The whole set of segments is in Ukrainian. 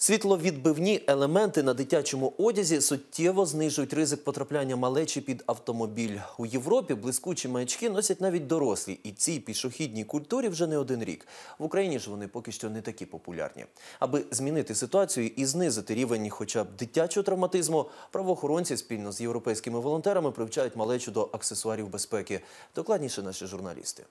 Світловідбивні елементи на дитячому одязі суттєво знижують ризик потрапляння малечі під автомобіль. У Європі блискучі маячки носять навіть дорослі, і цій пішохідній культурі вже не один рік. В Україні ж вони поки що не такі популярні. Аби змінити ситуацію і знизити рівень хоча б дитячого травматизму, правоохоронці спільно з європейськими волонтерами привчають малечу до аксесуарів безпеки. Докладніше наші журналісти.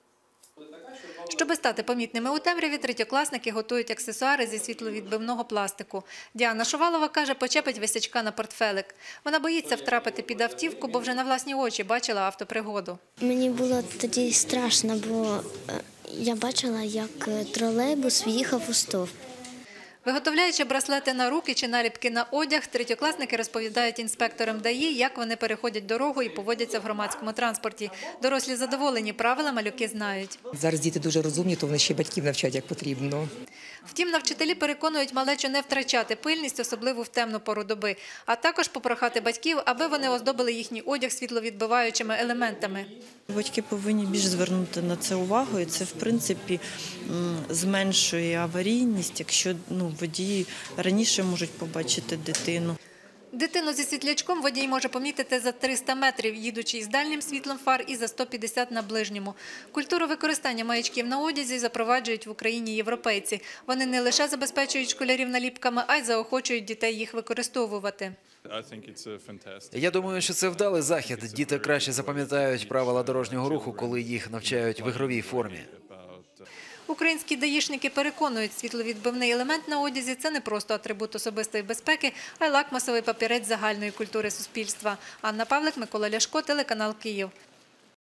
Щоби стати помітними у темряві, третьокласники готують аксесуари зі світловідбивного пластику. Діана Шувалова каже, почепить висячка на портфелик. Вона боїться втрапити під автівку, бо вже на власні очі бачила автопригоду. Мені було тоді страшно, бо е, я бачила, як е, тролейбус в'їхав у стовп. Виготовляючи браслети на руки чи наліпки на одяг, третьокласники розповідають інспекторам ДАІ, як вони переходять дорогу і поводяться в громадському транспорті. Дорослі задоволені, правила малюки знають. Зараз діти дуже розумні, то вони ще батьків навчать як потрібно. Втім, навчителі переконують малечу не втрачати пильність, особливо в темну пору доби, а також попрохати батьків, аби вони оздобили їхній одяг світловідбиваючими елементами. Батьки повинні більш звернути на це увагу, і це в принципі зменшує аварійність, якщо ну, водії раніше можуть побачити дитину. Дитину зі світлячком водій може помітити за 300 метрів, їдучи із дальнім світлом фар і за 150 на ближньому. Культуру використання маячків на одязі запроваджують в Україні європейці. Вони не лише забезпечують школярів наліпками, а й заохочують дітей їх використовувати. Я думаю, що це вдалий захід. Діти краще запам'ятають правила дорожнього руху, коли їх навчають в ігровій формі. Українські даїшники переконують, світловідбивний елемент на одязі – це не просто атрибут особистої безпеки, а й лакмусовий папірець загальної культури суспільства. Анна Павлик, Микола Ляшко, телеканал «Київ».